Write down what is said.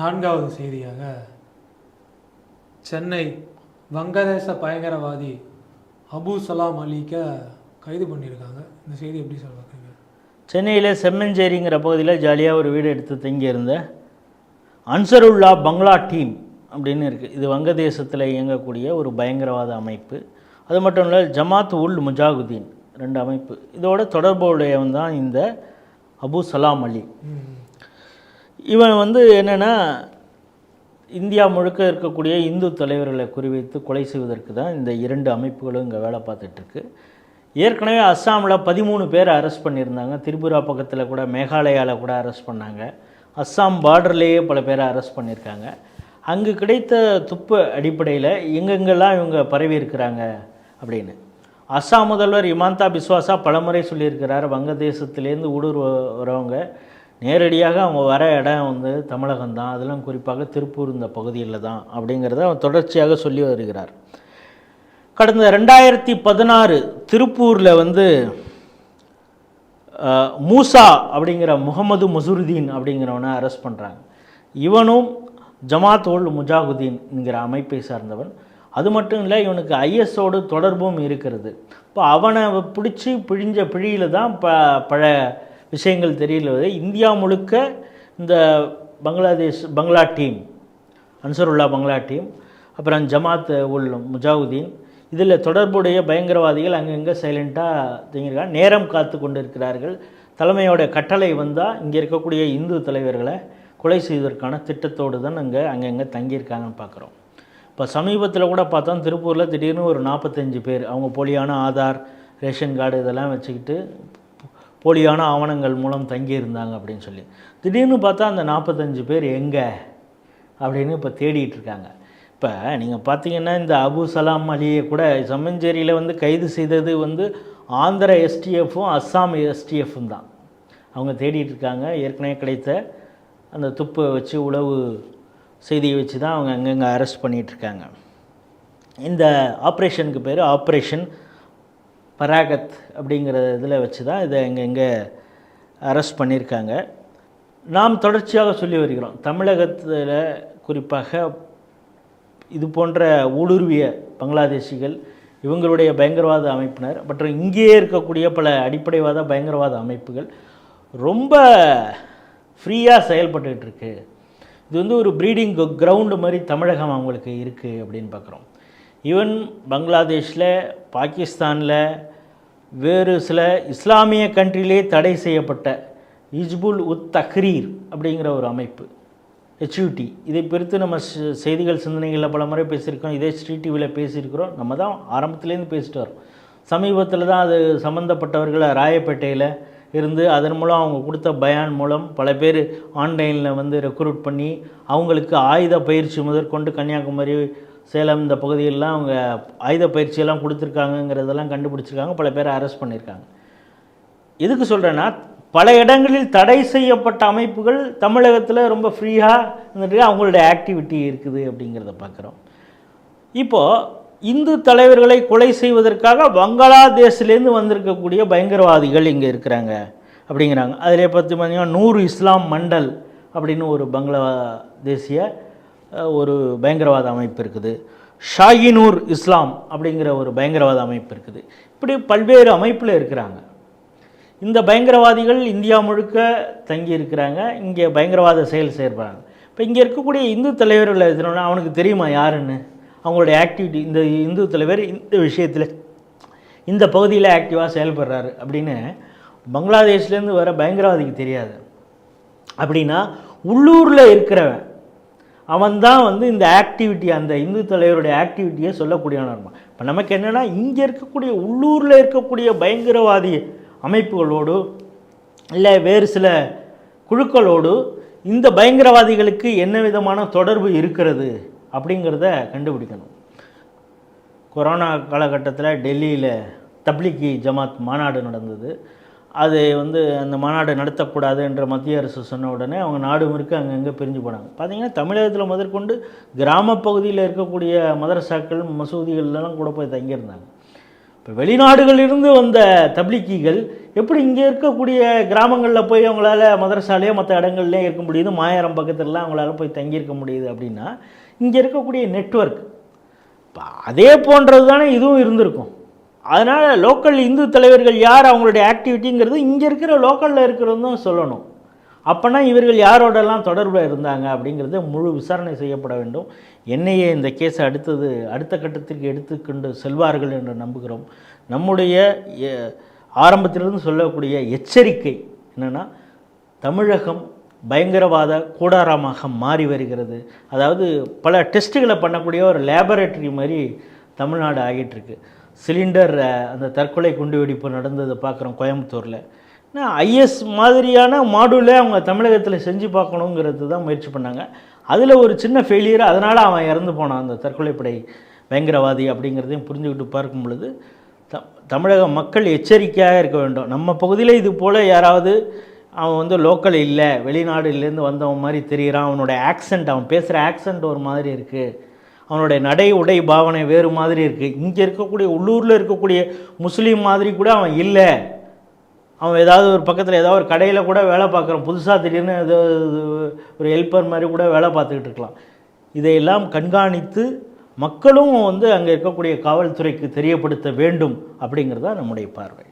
நான்காவது செய்தியாக சென்னை வங்கதேச பயங்கரவாதி அபு சலாம் அலிக்க கைது பண்ணியிருக்காங்க. இந்த செய்தி எப்படி பார்க்குறீங்க? சென்னையில் செம்மஞ்சேரிங்கிற பகுதியில் ஜாலியாக ஒரு வீடு எடுத்து தங்கியிருந்த அன்சருல்லா பங்களா டீம் அப்படின்னு இருக்குது இது வங்கதேசத்தில் இயங்கக்கூடிய ஒரு பயங்கரவாத அமைப்பு. அது மட்டும் இல்லை ஜமாத் உல் முஜாகுதீன் ரெண்டு அமைப்பு. இதோட தொடர்புடையவன் தான் இந்த அபு சலாம் அலி. இவன் வந்து என்னென்னா இந்தியா முழுக்க இருக்கக்கூடிய இந்து தலைவர்களை குறிவைத்து கொலை செய்வதற்கு தான் இந்த இரண்டு அமைப்புகளும் இங்கே வேலை பார்த்துட்ருக்கு. ஏற்கனவே அஸ்ஸாமில் பதிமூணு பேர் அரெஸ்ட் பண்ணியிருந்தாங்க. திரிபுரா பக்கத்தில் கூட மேகாலயாவில் கூட அரெஸ்ட் பண்ணாங்க. அஸ்ஸாம் பார்டர்லேயே பல பேரை அரெஸ்ட் பண்ணியிருக்காங்க. அங்கு கிடைத்த துப்பு அடிப்படையில் எங்கெங்கெல்லாம் இவங்க பரவி இருக்கிறாங்க அப்படின்னு. அஸ்ஸாம் முதல்வர் இமாந்தா பிஸ்வாசா பலமுறை சொல்லியிருக்கிறார் வங்கதேசத்துலேருந்து ஊடுருவ வரவங்க நேரடியாக அவங்க வர இடம் வந்து தமிழகம் தான் அதெல்லாம் குறிப்பாக திருப்பூர் இந்த பகுதியில் தான் அப்படிங்கிறத அவர் தொடர்ச்சியாக சொல்லி வருகிறார். கடந்த ரெண்டாயிரத்தி பதினாறு திருப்பூரில் வந்து மூசா அப்படிங்கிற முகமது மசூருதீன் அப்படிங்கிறவனை அரெஸ்ட் பண்ணுறாங்க இவனும் ஜமாத் உல் முஜாகுதீன் என்கிற அமைப்பை சார்ந்தவன். அது மட்டும் இல்லை இவனுக்கு ஐஎஸ்ஓடு தொடர்பும் இருக்கிறது. இப்போ அவனை பிடிச்சி பிழிஞ்ச பிழியில் தான் ப பழைய விஷயங்கள் தெரியல இந்தியா முழுக்க இந்த பங்களாதேஷ் பங்களா டீம் அன்சருல்லா பங்களா டீம் அப்புறம் ஜமாத் உல் முஜாவுதீன் இதில் தொடர்புடைய பயங்கரவாதிகள் அங்கங்கே சைலண்ட்டாக தங்கியிருக்காங்க நேரம் காத்து கொண்டு இருக்கிறார்கள் தலைமையோட கட்டளை வந்தால் இங்கே இருக்கக்கூடிய இந்து தலைவர்களை கொலை செய்வதற்கான திட்டத்தோடு தான் அங்கே அங்கங்கே தங்கியிருக்காங்கன்னு பார்க்குறோம். இப்போ சமீபத்தில் கூட பார்த்தோம் திருப்பூரில் திடீர்னு ஒரு நாற்பத்தஞ்சு பேர் அவங்க போலியான ஆதார் ரேஷன் கார்டு இதெல்லாம் வச்சுக்கிட்டு போலியான ஆவணங்கள் மூலம் தங்கியிருந்தாங்க அப்படின்னு சொல்லி. திடீர்னு பார்த்தா அந்த நாற்பத்தஞ்சு பேர் எங்கே? அப்படின்னு இப்போ தேடிட்டு இருக்காங்க. இப்போ நீங்கள் பார்த்தீங்கன்னா இந்த அபு சலாம் அலியை கூட சம்மஞ்சேரியில் வந்து கைது செய்தது வந்து ஆந்திர எஸ்டிஎஃப்பும் அஸ்ஸாம் எஸ்டிஎஃப்பும் தான். அவங்க தேடிட்டு இருக்காங்க. ஏற்கனவே கிடைத்த அந்த துப்பை வச்சு உளவு செய்தியை வச்சு தான் அவங்க அங்கங்கே அரெஸ்ட் பண்ணிகிட்ருக்காங்க இந்த ஆப்ரேஷனுக்கு பேர் ஆப்ரேஷன் பராகத் அப்படிங்கிற இதில் வச்சு தான் இதை இங்கே இங்கே அரெஸ்ட் பண்ணியிருக்காங்க. நாம் தொடர்ச்சியாக சொல்லி வருகிறோம். தமிழகத்தில் குறிப்பாக இது போன்ற ஊடுருவிய பங்களாதேசிகள் இவங்களுடைய பயங்கரவாத அமைப்பினர் மற்றும் இங்கேயே இருக்கக்கூடிய பல அடிப்படைவாத பயங்கரவாத அமைப்புகள் ரொம்ப ஃப்ரீயாக செயல்பட்டுக்கிட்டு இருக்கு. இது வந்து ஒரு ப்ரீடிங் கிரவுண்டு மாதிரி தமிழகம் அவங்களுக்கு இருக்குது அப்படின்னு பார்க்குறோம். ஈவன் பங்களாதேஷில் பாகிஸ்தானில் வேறு சில இஸ்லாமிய கண்ட்ரிலே தடை செய்யப்பட்ட இஜ்புல் உத் தஹ்ரீர் அப்படிங்கிற ஒரு அமைப்பு ஹெச்யூடி இதை குறித்து நம்ம செய்திகள் சிந்தனைகளில் பல முறை பேசியிருக்கோம். இதே ஸ்ரீ டிவியில் பேசியிருக்கிறோம். நம்ம தான் ஆரம்பத்துலேருந்து பேசிட்டு வரோம் சமீபத்தில் தான் அது சம்மந்தப்பட்டவர்களை ராயப்பேட்டையில் இருந்து அதன் மூலம் அவங்க கொடுத்த பயான் மூலம் பல பேர் ஆன்லைனில் வந்து ரெக்ரூட் பண்ணி அவங்களுக்கு ஆயுத பயிற்சி முதற்கொண்டு கன்னியாகுமரி சேலம் இந்த பகுதியெல்லாம் அவங்க ஆயுத பயிற்சியெல்லாம் கொடுத்துருக்காங்கங்கிறதெல்லாம் கண்டுபிடிச்சிருக்காங்க. பல பேரை அரெஸ்ட் பண்ணியிருக்காங்க. எதுக்கு சொல்கிறேன்னா பல இடங்களில் தடை செய்யப்பட்ட அமைப்புகள் தமிழகத்தில் ரொம்ப ஃப்ரீயாக இருந்துட்டு அவங்களுடைய ஆக்டிவிட்டி இருக்குது அப்படிங்கிறத பார்க்குறோம். இப்போது இந்து தலைவர்களை கொலை செய்வதற்காக வங்காளதேசிலேருந்து வந்திருக்கக்கூடிய பயங்கரவாதிகள் இங்கே இருக்கிறாங்க அப்படிங்கிறாங்க. அதில் பற்றி பார்த்திங்கன்னா நூறு இஸ்லாம் மண்டல் அப்படின்னு ஒரு பங்களாதேசிய தேசிய ஒரு பயங்கரவாத அமைப்பு இருக்குது. ஷாகினூர் இஸ்லாம் அப்படிங்கிற ஒரு பயங்கரவாத அமைப்பு இருக்குது. இப்படி பல்வேறு அமைப்பில் இருக்கிறாங்க. இந்த பயங்கரவாதிகள் இந்தியா முழுக்க தங்கி இருக்கிறாங்க. இங்கே பயங்கரவாத செயல் செயல்படுறாங்க இப்போ இங்கே இருக்கக்கூடிய இந்து தலைவர்கள் எதுனா அவனுக்கு தெரியுமா யாருன்னு? அவங்களுடைய ஆக்டிவிட்டி இந்த இந்து தலைவர் இந்த விஷயத்தில் இந்த பகுதியில் ஆக்டிவாக செயல்படுறாரு அப்படின்னு பங்களாதேஷ்லேருந்து வர பயங்கரவாதிக்கு தெரியாது. அப்படின்னா உள்ளூரில் இருக்கிறவன் அவன் தான் வந்து இந்த ஆக்டிவிட்டி அந்த இந்து தலைவருடைய ஆக்டிவிட்டியை சொல்லக்கூடியவனாக இருப்பான். இப்போ நமக்கு என்னென்னா இங்கே இருக்கக்கூடிய உள்ளூரில் இருக்கக்கூடிய பயங்கரவாதி அமைப்புகளோடு இல்லை வேறு சில குழுக்களோடு இந்த பயங்கரவாதிகளுக்கு என்ன விதமான தொடர்பு இருக்கிறது அப்படிங்கிறத கண்டுபிடிக்கணும். கொரோனா காலகட்டத்தில் டெல்லியில் தப்லிகி ஜமாத் மாநாடு நடந்தது. அது வந்து அந்த மாநாடு நடத்தக்கூடாது என்ற மத்திய அரசு சொன்ன உடனே அவங்க நாடு முழுக்க அங்கங்கே பிரிஞ்சு போனாங்க. பார்த்தீங்கன்னா தமிழகத்தில் முதற்கொண்டு கிராமப்பகுதியில் இருக்கக்கூடிய மதரசாக்கள் மசூதிகள்லாம் கூட போய் தங்கியிருந்தாங்க. இப்போ வெளிநாடுகளிலிருந்து வந்த தப்லிக்கிகள் எப்படி இங்கே இருக்கக்கூடிய கிராமங்களில் போய் அவங்களால மதரசாலையோ மற்ற இடங்கள்லேயே இருக்க முடியுது? மாயாரம் பக்கத்துலலாம் அவங்களால போய் தங்கியிருக்க முடியுது அப்படின்னா இங்கே இருக்கக்கூடிய நெட்வொர்க். இப்போ அதே போன்றது தானே இதுவும் இருந்திருக்கும். அதனால் லோக்கல் இந்து தலைவர்கள் யார் அவங்களுடைய ஆக்டிவிட்டிங்கிறது இங்கே இருக்கிற லோக்கலில் இருக்கிறதும் தான் சொல்லணும். அப்போனா இவர்கள் யாரோடெல்லாம் தொடர்பில் இருந்தாங்க அப்படிங்கிறது முழு விசாரணை செய்யப்பட வேண்டும். என்னையே இந்த கேஸை அடுத்தது அடுத்த கட்டத்திற்கு எடுத்துக்கொண்டு செல்வார்கள் என்று நம்புகிறோம். நம்முடைய ஆரம்பத்திலிருந்து சொல்லக்கூடிய எச்சரிக்கை என்னென்னா தமிழகம் பயங்கரவாத கூடாரமாக மாறி வருகிறது. அதாவது பல டெஸ்ட்டுகளை பண்ணக்கூடிய ஒரு லேபரேட்டரி மாதிரி தமிழ்நாடு ஆகிட்டுருக்கு சிலிண்டர் அந்த தற்கொலை குண்டுவெடிப்பு நடந்ததை பார்க்குறோம் கோயம்புத்தூரில். ஐஎஸ் மாதிரியான மாடுலே அவங்க தமிழகத்தில் செஞ்சு பார்க்கணுங்கிறது தான் முயற்சி பண்ணாங்க. அதில் ஒரு சின்ன ஃபெயிலியர் அதனால் அவன் இறந்து போனான் அந்த தற்கொலைப்படை பயங்கரவாதி அப்படிங்கிறதையும் புரிஞ்சுக்கிட்டு பார்க்கும் பொழுது த தமிழக மக்கள் எச்சரிக்கையாக இருக்க வேண்டும். நம்ம பகுதியில் இது போல் யாராவது அவன் வந்து லோக்கல் இல்லை வெளிநாடுலேருந்து வந்தவன் மாதிரி தெரிகிறான் அவனோட ஆக்சண்ட் அவன் பேசுகிற ஆக்சண்ட் ஒரு மாதிரி இருக்குது அவனுடைய நடை உடை பாவனை வேறு மாதிரி இருக்குது இங்கே இருக்கக்கூடிய உள்ளூரில் இருக்கக்கூடிய முஸ்லீம் மாதிரி கூட அவன் இல்லை. அவன் ஏதாவது ஒரு பக்கத்தில் ஏதாவது ஒரு கடையில் கூட வேலை பார்க்குறான். புதுசாக திடீர்னு ஏதோ ஒரு ஹெல்ப்பர் மாதிரி கூட வேலை பார்த்துக்கிட்டு இருக்கலாம். இதையெல்லாம் கண்காணித்து மக்களும் வந்து அங்கே இருக்கக்கூடிய காவல்துறைக்கு தெரியப்படுத்த வேண்டும் அப்படிங்கிறது தான் நம்முடைய பார்வை.